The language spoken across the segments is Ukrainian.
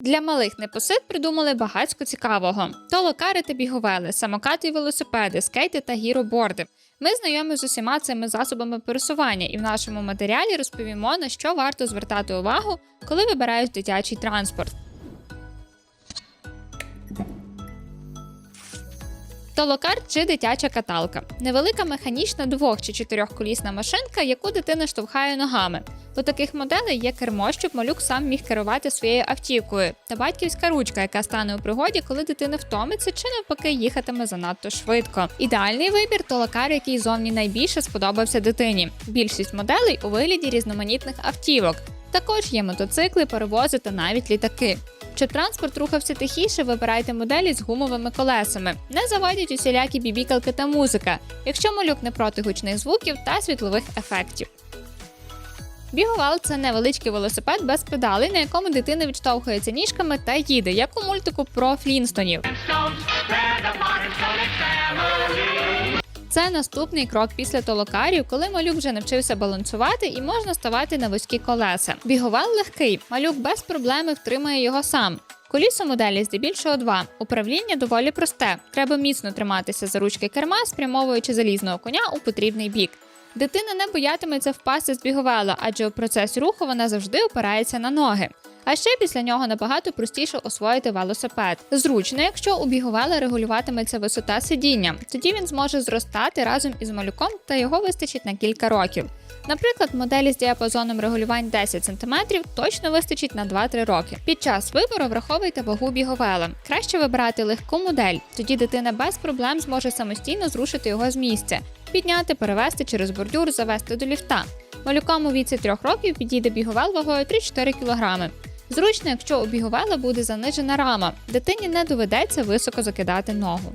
Для малих непосид придумали багатько цікавого: то локари та біговели, самокати і велосипеди, скейти та гіроборди. Ми знайомі з усіма цими засобами пересування, і в нашому матеріалі розповімо на що варто звертати увагу, коли вибирають дитячий транспорт. Толокар чи дитяча каталка невелика механічна двох чи чотирьохколісна машинка, яку дитина штовхає ногами. У таких моделей є кермо, щоб малюк сам міг керувати своєю автівкою, та батьківська ручка, яка стане у пригоді, коли дитина втомиться чи навпаки їхатиме занадто швидко. Ідеальний вибір толокар, який зовні найбільше сподобався дитині. Більшість моделей у вигляді різноманітних автівок. Також є мотоцикли, паровози та навіть літаки. Щоб транспорт рухався тихіше, вибирайте моделі з гумовими колесами. Не заводять усілякі бібікалки та музика, якщо малюк не проти гучних звуків та світлових ефектів. Бігувал це невеличкий велосипед без педалей, на якому дитина відштовхується ніжками та їде, як у мультику про Флінстонів. Це наступний крок після толокарів, коли малюк вже навчився балансувати і можна ставати на вузькі колеса. Біговел легкий, малюк без проблеми втримає його сам. Колісо моделі здебільшого два. Управління доволі просте. Треба міцно триматися за ручки керма, спрямовуючи залізного коня у потрібний бік. Дитина не боятиметься впасти з біговела, адже у процесі руху вона завжди опирається на ноги. А ще після нього набагато простіше освоїти велосипед. Зручно, якщо у біговела регулюватиметься висота сидіння, тоді він зможе зростати разом із малюком та його вистачить на кілька років. Наприклад, моделі з діапазоном регулювань 10 см точно вистачить на 2-3 роки. Під час вибору враховуйте вагу біговела. Краще вибирати легку модель, тоді дитина без проблем зможе самостійно зрушити його з місця, підняти, перевести через бордюр, завести до ліфта. Малюкам у віці 3 років підійде біговел вагою 3-4 кг. Зручно, якщо у біговела буде занижена рама, дитині не доведеться високо закидати ногу.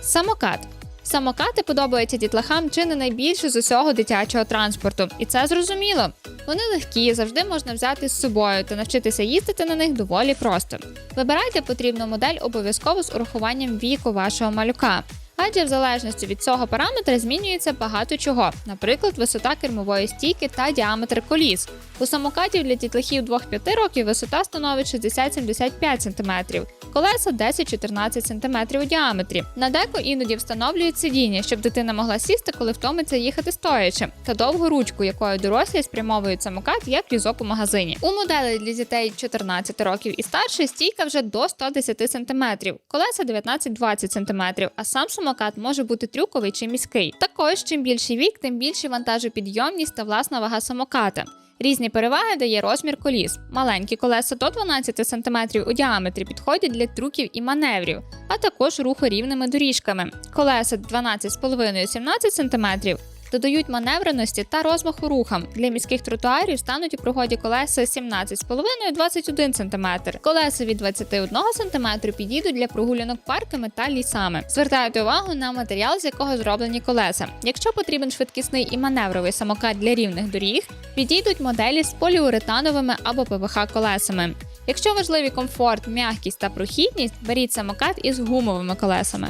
Самокат. Самокати подобаються дітлахам чи не найбільше з усього дитячого транспорту, і це зрозуміло. Вони легкі, завжди можна взяти з собою та навчитися їздити на них доволі просто. Вибирайте потрібну модель обов'язково з урахуванням віку вашого малюка. Адже в залежності від цього параметра змінюється багато чого, наприклад, висота кермової стійки та діаметр коліс. У самокатів для дітлахів 2-5 років висота становить 60-75 см, колеса 10-14 см у діаметрі. На деко іноді встановлюють сидіння, щоб дитина могла сісти, коли втомиться їхати стоячи, та довгу ручку, якою дорослі спрямовують самокат як візок у магазині. У моделі для дітей 14 років і старше стійка вже до 110 см, колеса 19-20 см, а сам самокат може бути трюковий чи міський. Також чим більший вік, тим більші вантажопідйомність та власна вага самоката. Різні переваги дає розмір коліс. Маленькі колеса до 12 см у діаметрі підходять для трюків і маневрів, а також руху рівними доріжками. Колеса 12,5-17 см додають маневреності та розмаху рухам. Для міських тротуарів стануть у пригоді колеса 17,5-21 см. Колеса від 21 см підійдуть для прогулянок парками та лісами. Звертайте увагу на матеріал, з якого зроблені колеса. Якщо потрібен швидкісний і маневровий самокат для рівних доріг, підійдуть моделі з поліуретановими або ПВХ колесами. Якщо важливі комфорт, м'якість та прохідність, беріть самокат із гумовими колесами.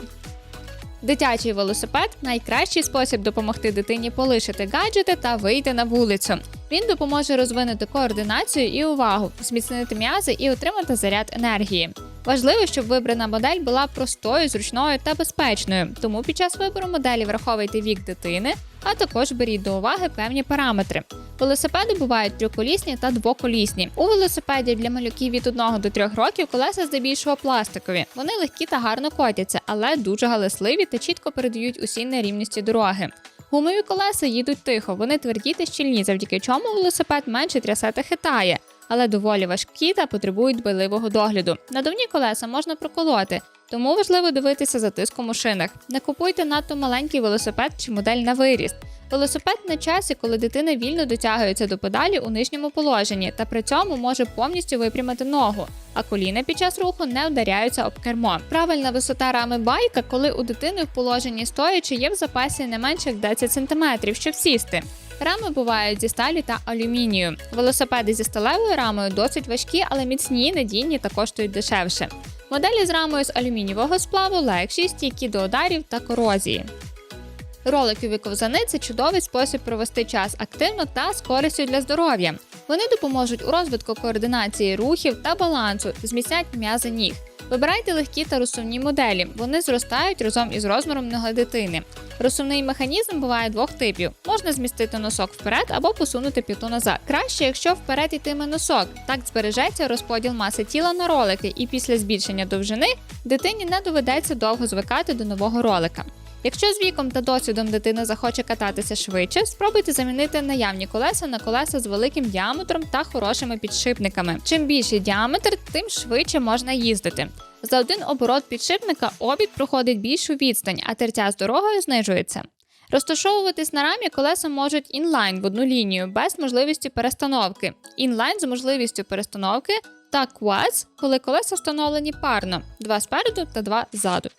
Дитячий велосипед найкращий спосіб допомогти дитині полишити гаджети та вийти на вулицю. Він допоможе розвинути координацію і увагу, зміцнити м'язи і отримати заряд енергії. Важливо, щоб вибрана модель була простою, зручною та безпечною. Тому під час вибору моделі враховуйте вік дитини, а також беріть до уваги певні параметри. Велосипеди бувають трьохколісні та двоколісні. У велосипеді для малюків від 1 до 3 років колеса здебільшого пластикові. Вони легкі та гарно котяться, але дуже галасливі та чітко передають усі нерівності дороги. Гумові колеса їдуть тихо, вони тверді та щільні, завдяки чому велосипед менше трясе та хитає, але доволі важкі та потребують дбайливого догляду. Надувні колеса можна проколоти, тому важливо дивитися за тиском у шинах. Не купуйте надто маленький велосипед чи модель на виріст. Велосипед на часі, коли дитина вільно дотягується до педалі у нижньому положенні та при цьому може повністю випрямити ногу, а коліна під час руху не вдаряються об кермо. Правильна висота рами байка, коли у дитини в положенні стоячи, є в запасі не менше як 10 см, щоб сісти. Рами бувають зі сталі та алюмінію. Велосипеди зі сталевою рамою досить важкі, але міцні, надійні та коштують дешевше. Моделі з рамою з алюмінієвого сплаву легші, стійкі до ударів та корозії. Роликові ковзани це чудовий спосіб провести час активно та з користю для здоров'я. Вони допоможуть у розвитку координації рухів та балансу, зміцнять м'язи ніг. Вибирайте легкі та розсувні моделі. Вони зростають разом із розміром ноги дитини. Розсувний механізм буває двох типів: можна змістити носок вперед або посунути п'яту назад. Краще, якщо вперед йтиме носок. Так збережеться розподіл маси тіла на ролики, і після збільшення довжини дитині не доведеться довго звикати до нового ролика. Якщо з віком та досвідом дитина захоче кататися швидше, спробуйте замінити наявні колеса на колеса з великим діаметром та хорошими підшипниками. Чим більший діаметр, тим швидше можна їздити. За один оборот підшипника обід проходить більшу відстань, а тертя з дорогою знижується. Розташовуватись на рамі колеса можуть інлайн в одну лінію без можливості перестановки, інлайн з можливістю перестановки та квадз, коли колеса встановлені парно, два спереду та два ззаду.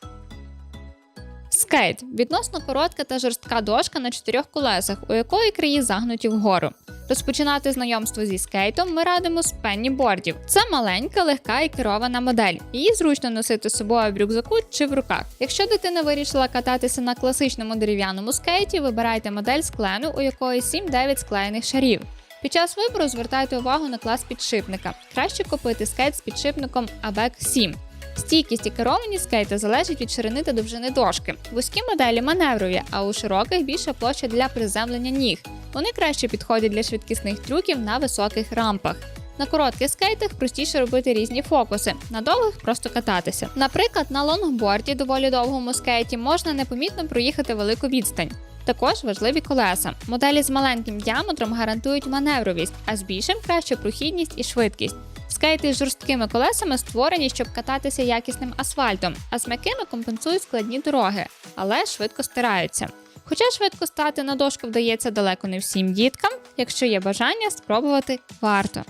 Скейт відносно коротка та жорстка дошка на чотирьох колесах, у якої краї загнуті вгору. Розпочинати знайомство зі скейтом ми радимо з пеннібордів. Це маленька, легка і керована модель. Її зручно носити з собою в рюкзаку чи в руках. Якщо дитина вирішила кататися на класичному дерев'яному скейті, вибирайте модель з клену, у якої 7-9 склеєних шарів. Під час вибору звертайте увагу на клас підшипника. Краще купити скейт з підшипником ABEC 7. Стійкість і керованість скейта залежить від ширини та довжини дошки. Вузькі моделі маневрові, а у широких більша площа для приземлення ніг. Вони краще підходять для швидкісних трюків на високих рампах. На коротких скейтах простіше робити різні фокуси, на довгих просто кататися. Наприклад, на лонгборді, доволі довгому скейті, можна непомітно проїхати велику відстань. Також важливі колеса. Моделі з маленьким діаметром гарантують маневровість, а з більшим краще прохідність і швидкість. Скейти з жорсткими колесами створені, щоб кататися якісним асфальтом, а з м'якими компенсують складні дороги, але швидко стираються. Хоча швидко стати на дошку вдається далеко не всім діткам, якщо є бажання, спробувати варто.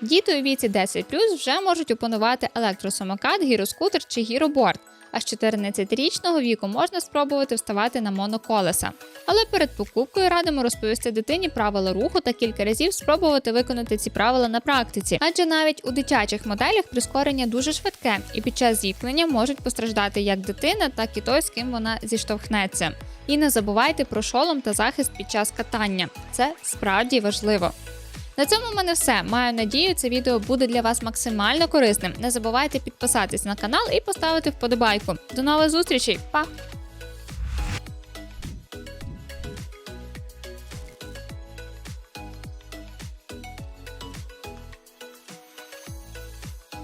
Діти у віці 10 вже можуть опанувати електросамокат, гіроскутер чи гіроборд. А з 14-річного віку можна спробувати вставати на моноколеса. Але перед покупкою радимо розповісти дитині правила руху та кілька разів спробувати виконати ці правила на практиці. Адже навіть у дитячих моделях прискорення дуже швидке, і під час зіткнення можуть постраждати як дитина, так і той, з ким вона зіштовхнеться. І не забувайте про шолом та захист під час катання. Це справді важливо. На цьому в мене все. Маю надію, це відео буде для вас максимально корисним. Не забувайте підписатись на канал і поставити вподобайку. До нових зустрічей, па!